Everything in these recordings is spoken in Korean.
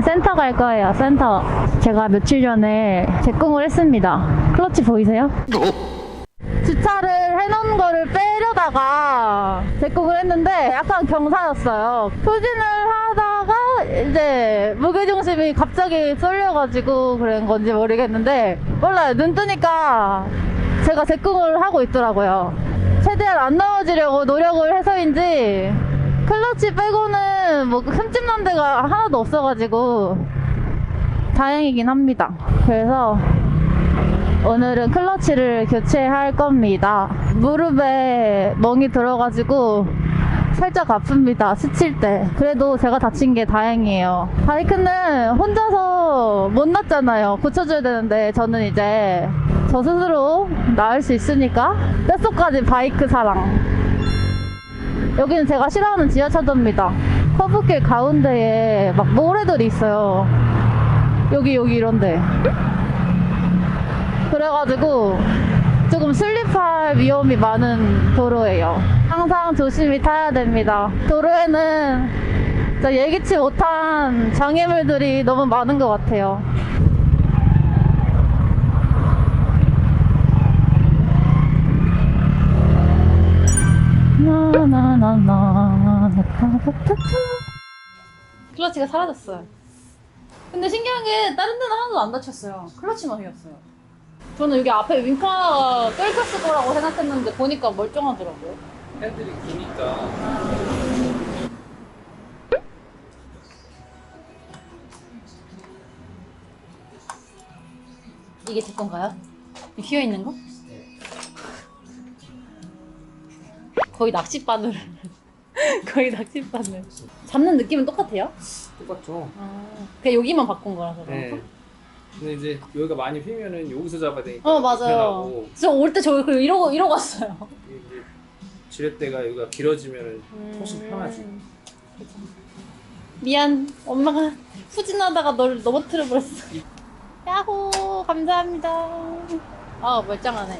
오늘은 센터 갈 거예요, 센터. 제가 며칠 전에 제공을 했습니다. 클러치 보이세요? 주차를 해놓은 거를 빼려다가 제공을 했는데 약간 경사였어요. 표진을 하다가 이제 무게중심이 갑자기 쏠려가지고 그런 건지 모르겠는데 몰라요. 눈 뜨니까 제가 제공을 하고 있더라고요. 최대한 안 넘어지려고 노력을 해서인지 클러치 빼고는 뭐 흠집 난 데가 하나도 없어가지고 다행이긴 합니다. 그래서 오늘은 클러치를 교체할 겁니다. 무릎에 멍이 들어가지고 살짝 아픕니다. 스칠 때. 그래도 제가 다친 게 다행이에요. 바이크는 혼자서 못 놨잖아요. 고쳐줘야 되는데 저는 이제 저 스스로 나을 수 있으니까 뼛속까지 바이크 사랑. 여기는 제가 싫어하는 지하차도입니다. 커브길 가운데에 막 모래들이 있어요. 여기 여기 이런데. 그래가지고 조금 슬립할 위험이 많은 도로예요. 항상 조심히 타야 됩니다. 도로에는 예기치 못한 장애물들이 너무 많은 것 같아요. 나나나나 클러치가 사라졌어요. 근데 신기한 게 다른 데는 하나도 안 다쳤어요. 클러치만 휘었어요. 저는 여기 앞에 윙카가 뚫렸을 거라고 생각했는데 보니까 멀쩡하더라고요. 핸들이 기니까 이게 제 건가요? 이 휘어 있는 거? 거의 낚싯바늘. 거의 낚싯바늘. 잡는 느낌은 똑같아요? 똑같죠. 아, 그냥 여기만 바꾼 거라서. 네. 그런가? 근데 이제 여기가 많이 휘면은 여기서 잡아야 되니까 어, 맞아요. 불편하고 저 올 때 저 그 이러고, 이러고 왔어요. 지렛대가 여기가 길어지면은 음. 훨씬 편하지. 미안, 엄마가 후진하다가 너를 넘어뜨려 버렸어. 야호, 감사합니다. 아, 멀쩡하네.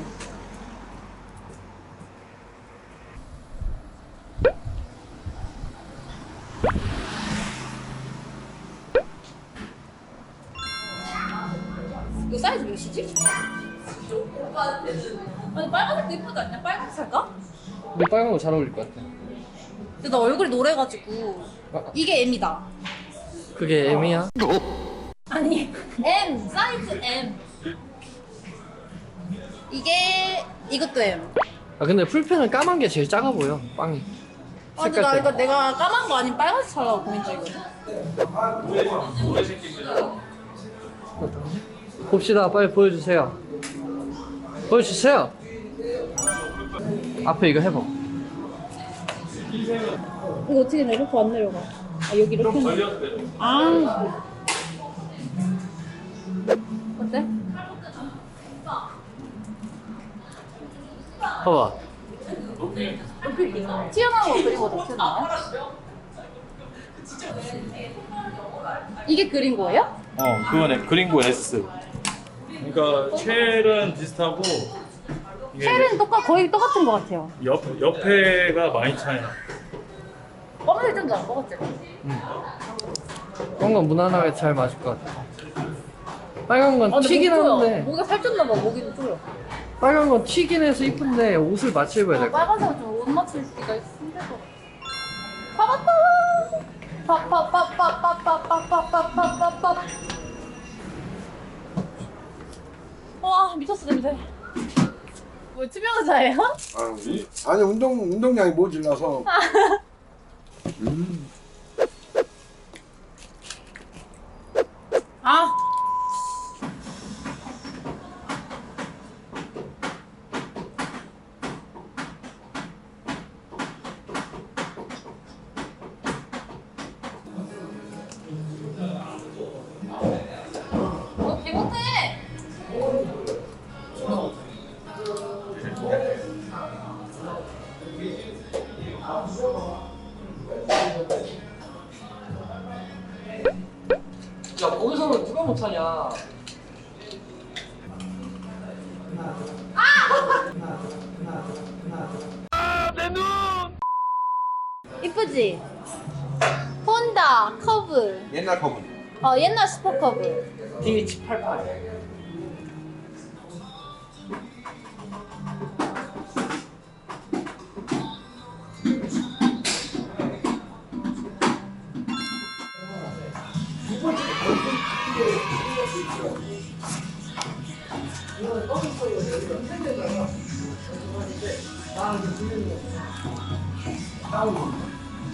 아니 빨간색도 이쁘지 않냐? 빨간색 살까? 근데 빨간 거 잘 어울릴 것 같아. 근데 나 얼굴이 노래가지고 아. 이게 M이다. 그게 M이야? 아니 M 사이즈 M 이게 이것도 M 아 근데 풀펜은 까만 게 제일 작아 보여 빵이 아 근데 나 이거 내가 까만 거 아닌 빨간색 살라고 고민 중이거든 봅시다 빨리 보여주세요 보여주세요 앞에 이거 해봐 이거 어떻게 내려가 안 내려가 아 여기 이렇게 아 어때? 봐봐 튀어나온 거 그리고 어떻게 튀어나와요? 이게 그린 거예요? 어, 그거네. 그린고 S. 그러니까 쉘은 비슷하고 이게 쉘은 똑같 거의 똑같은 거 같아요 옆 옆에가 많이 차이 나. 검은색 좀거 같지? 그런 건 무난하게 잘 맞을 것 같아 빨간 건 아, 근데 튀긴 목 조여. 하는데 목이 살쪘 나 봐 목이 조여 빨간 건 튀긴 해서 이쁜데 옷을 맞춰 입어야 될 것 같아 빨간색은 좀옷 맞추기가 힘들 것 같아. 봐봤다! 빠빠빠빠빠빠빠빠빠빠빠빠. 와 미쳤어 냄새. 뭐 투명자예요? 아니, 아니 운동 운동량이 모질라서 아. 거기서는 누가 못하냐 이쁘지? 혼다 커브. 옛날 커브. 어 옛날 슈퍼 커브. DH88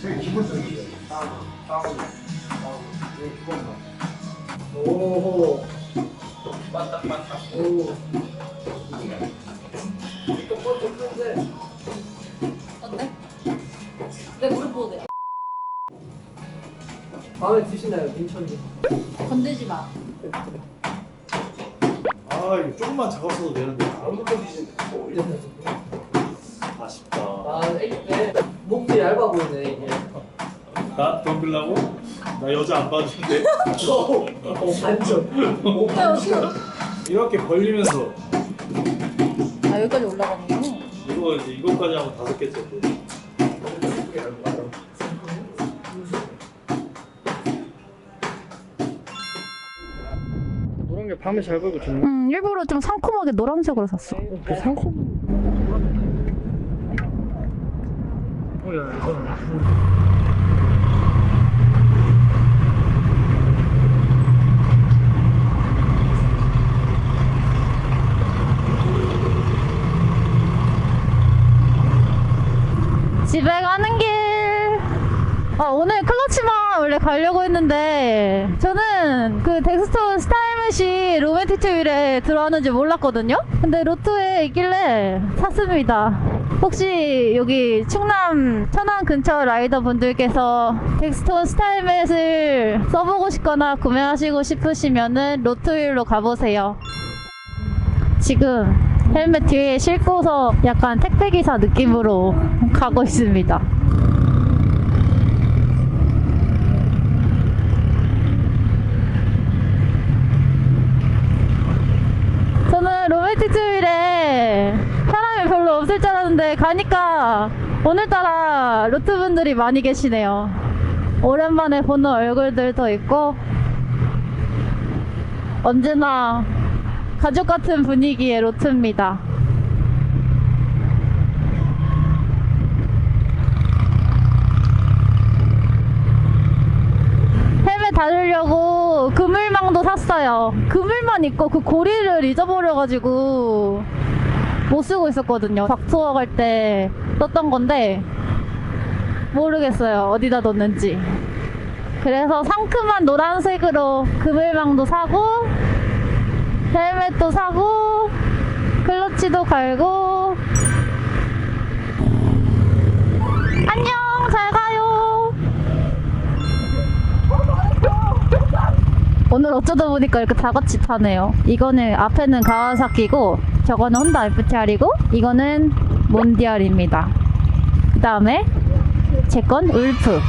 제일 기본적이에요. 다운, 다운, 다운. 이게 기본만. 오호 반딱반딱 오 마음에 드시나요 민철님? 건들지 마. 아 이거 조금만 작았어도 되는데 아무것도 드시는데 올렸네 아쉽다. 아 애기 때 목도 얇아 보이네 이게 나 덤빌라고? 나 여자 안 봐주는데 어 완전 이렇게 벌리면서 아 여기까지 올라가는구나. 이거 이제 이거까지 하면 다섯 개째. 노란 게 밤에 잘 보이고 좋네 음 일부러 좀 상콤하게 노란색으로 샀어. 그 상콤 어 야 이거는 집에 가는 길. 아, 오늘 클러치만 원래 가려고 했는데, 저는 그 덱스톤 스타일 트윌에 들어왔는지 몰랐거든요? 근데 로또에 있길래 샀습니다. 혹시 여기 충남 천안 근처 라이더 분들께서 덱스톤 스타일맷을 써보고 싶거나 구매하시고 싶으시면은 로트윌로 가보세요. 지금 헬멧 뒤에 싣고서 약간 택배기사 느낌으로 가고 있습니다. 저는 로맨틱 사람이 별로 없을 줄 알았는데 가니까 오늘따라 로트분들이 많이 계시네요. 오랜만에 보는 얼굴들도 있고 언제나 가족 같은 분위기의 로트입니다. 헬멧 다루려고 그물망도 샀어요. 그물만 있고 그 고리를 잊어버려가지고 못 쓰고 있었거든요. 박투어 갈 때 썼던 건데 모르겠어요. 어디다 뒀는지. 그래서 상큼한 노란색으로 그물망도 사고 헬멧도 사고 클러치도 갈고 안녕 잘 가요 오늘 어쩌다 보니까 이렇게 다 같이 타네요 이거는 앞에는 가와사키고 저거는 혼다 FTR이고 이거는 몬디알입니다. 그 다음에 제 건 울프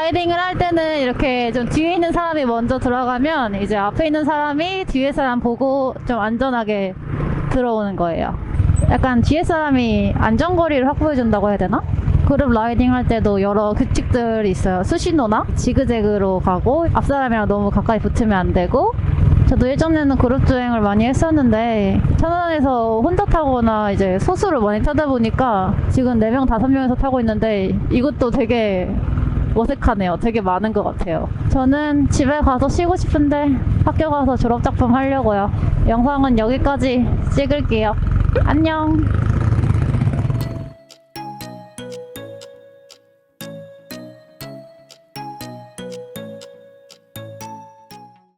라이딩을 할 때는 이렇게 좀 뒤에 있는 사람이 먼저 들어가면 이제 앞에 있는 사람이 뒤에 사람 보고 좀 안전하게 들어오는 거예요. 약간 뒤에 사람이 안전거리를 확보해 준다고 해야 되나? 그룹 라이딩 할 때도 여러 규칙들이 있어요. 수신호나 지그재그로 가고 앞 사람이랑 너무 가까이 붙으면 안 되고 저도 예전에는 그룹 주행을 많이 했었는데 천안에서 혼자 타거나 이제 소수를 많이 타다 보니까 지금 4명, 5명에서 타고 있는데 이것도 되게 어색하네요. 되게 많은 것 같아요. 저는 집에 가서 쉬고 싶은데 학교 가서 졸업작품 하려고요. 영상은 여기까지 찍을게요. 안녕.